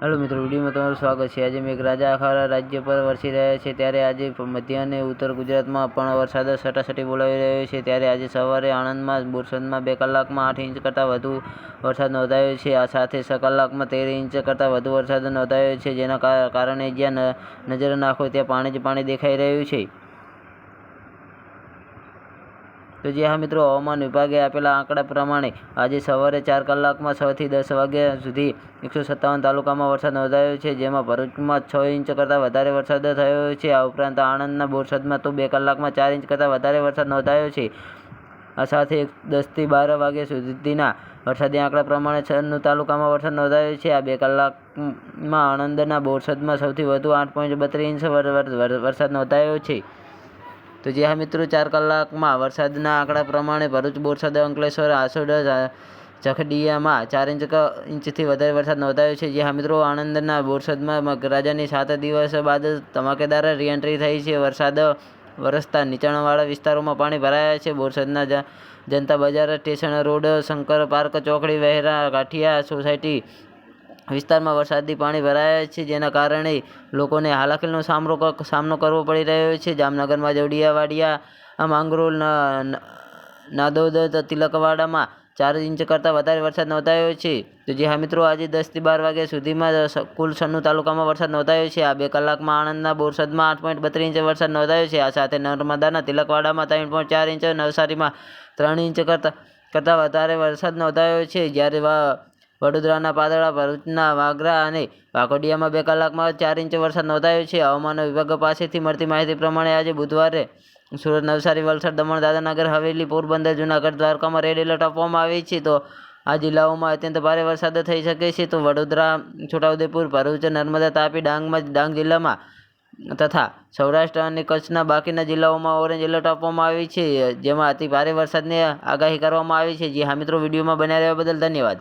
Hello મિત્રો, વિડીયોમાં તમારું સ્વાગત છે. આજે મેઘરાજા આખા રાજ્ય પર વરસી રહ્યા છે. ત્યારે આજે મધ્ય અને ઉત્તર ગુજરાતમાં પણ વરસાદ સટાસટી બોલાવી રહ્યો છે. ત્યારે આજે સવારે આણંદમાં બોરસદમાં બે કલાકમાં આઠ ઇંચ કરતાં વધુ વરસાદ નોંધાયો છે. આ સાથે છ કલાકમાં તેર ઇંચ કરતાં વધુ વરસાદ નોંધાયો છે, જેના કારણે જ્યાં નજર નાખો ત્યાં પાણી જ પાણી દેખાઈ રહ્યું છે. તો જે હા મિત્રો, હવામાન વિભાગે આપેલા આંકડા પ્રમાણે આજે સવારે ચાર કલાકમાં છથી દસ વાગ્યા સુધી એકસો સત્તાવન તાલુકામાં વરસાદ નોંધાયો છે, જેમાં ભરૂચમાં છ ઇંચ કરતાં વધારે વરસાદ થયો છે. આ ઉપરાંત આણંદના બોરસદમાં તો બે કલાકમાં ચાર ઇંચ કરતાં વધારે વરસાદ નોંધાયો છે. આ સાથે દસથી બાર વાગ્યા સુધીના વરસાદી આંકડા પ્રમાણે છન્નું તાલુકામાં વરસાદ નોંધાયો છે. આ બે કલાકમાં આણંદના બોરસદમાં સૌથી વધુ આઠ પોઈન્ટ બત્રીસ ઇંચ વરસાદ નોંધાયો છે. તો જે હા મિત્રો, ચાર કલાકમાં વરસાદના આંકડા પ્રમાણે ભરૂચ, બોરસદ, અંકલેશ્વર આસોડ ચખડીયામાં ચાર ઇંચ ઇંચથી વધારે વરસાદ નોંધાયો છે. જે હા મિત્રો, આણંદના બોરસદમાં મગરાજાની સાત દિવસ બાદ ધમાકેદાર રીએન્ટ્રી થઈ છે. વરસાદ વરસતા નીચાણવાળા વિસ્તારોમાં પાણી ભરાયા છે. બોરસદના જનતા બજાર સ્ટેશન રોડ, શંકર પાર્ક, ચોકડી, વહેરા, ગાંઠિયા સોસાયટી વિસ્તારમાં વરસાદી પાણી ભરાયા છે, જેના કારણે લોકોને હાલાકીનો સામનો સામનો કરવો પડી રહ્યો છે. જામનગરમાં જોડિયાવાડિયા માંગરોળ નાદોદ, તિલકવાડામાં ચાર ઇંચ કરતાં વધારે વરસાદ નોંધાયો છે. તો જે હા મિત્રો, આજે દસથી બાર વાગ્યા સુધીમાં કુલ સન્નુ તાલુકામાં વરસાદ નોંધાયો છે. આ બે કલાકમાં આણંદના બોરસદમાં આઠ પોઈન્ટ બત્રીસ ઇંચ વરસાદ નોંધાયો છે. આ સાથે નર્મદાના તિલકવાડામાં ત્રણ પોઈન્ટ ચાર ઇંચ, નવસારીમાં ત્રણ ઇંચ કરતાં કરતાં વધારે વરસાદ નોંધાયો છે. જ્યારે વડોદરાના પાદરા ભરૂચના વાગરા અને વાઘોડિયામાં બે કલાકમાં ચાર ઇંચ વરસાદ નોંધાયો છે. હવામાન વિભાગ પાસેથી મળતી માહિતી પ્રમાણે આજે બુધવારે સુરત, નવસારી, વલસાડ, દમણ દાદાનગર હવેલી, પોરબંદર, જુનાગઢ દ્વારકામાં રેડ એલર્ટ આપવામાં આવી છે. તો આ જિલ્લાઓમાં અત્યંત ભારે વરસાદ થઈ શકે છે. તો વડોદરા, છોટાઉદેપુર, ભરૂચ, નર્મદા, તાપી, ડાંગમાં, ડાંગ જિલ્લામાં તથા સૌરાષ્ટ્ર અને કચ્છના બાકીના જિલ્લાઓમાં ઓરેન્જ એલર્ટ આપવામાં આવી છે. જેમાં અતિ ભારે વરસાદની આગાહી કરવામાં આવી છે. જે હા મિત્રો, વિડીયોમાં બન્યા રહેવા બદલ ધન્યવાદ.